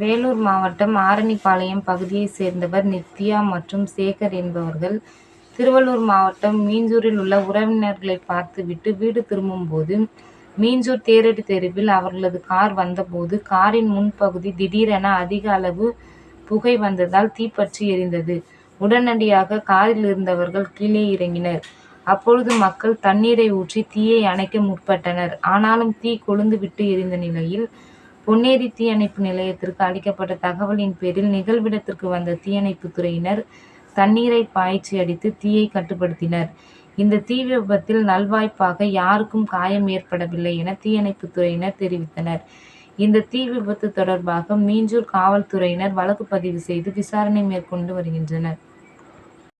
வேலூர் மாவட்டம் ஆரணிபாளையம் பகுதியைச் சேர்ந்தவர் நித்யா மற்றும் சேகர் என்பவர்கள் திருவள்ளூர் மாவட்டம் மீஞ்சூரில் உள்ள உறவினர்களை பார்த்துவிட்டு வீடு திரும்பும்போது மீஞ்சூர் தேரடி தெருவில் அவர்களது கார் வந்தபோது காரின் முன்பகுதி திடீரென அதிக அளவு புகை வந்ததால் தீப்பற்றி எரிந்தது. உடனடியாக காரில் இருந்தவர்கள் கீழே இறங்கினர். அப்பொழுது மக்கள் தண்ணீரை ஊற்றி தீயை அணைக்க முற்பட்டனர். ஆனாலும் தீ கொழுந்து விட்டு எரிந்த நிலையில் பொன்னேரி தீயணைப்பு நிலையத்திற்கு அளிக்கப்பட்ட தகவலின் பேரில் நிகழ்விடத்திற்கு வந்த தீயணைப்புத் துறையினர் தண்ணீரை பாய்ச்சி அடித்து தீயை கட்டுப்படுத்தினர். இந்த தீ விபத்தில் நல்வாய்ப்பாக யாருக்கும் காயம் ஏற்படவில்லை என தீயணைப்பு துறையினர் தெரிவித்தனர். இந்த தீ விபத்து தொடர்பாக மீஞ்சூர் காவல்துறையினர் வழக்கு பதிவு செய்து விசாரணை மேற்கொண்டு வருகின்றனர்.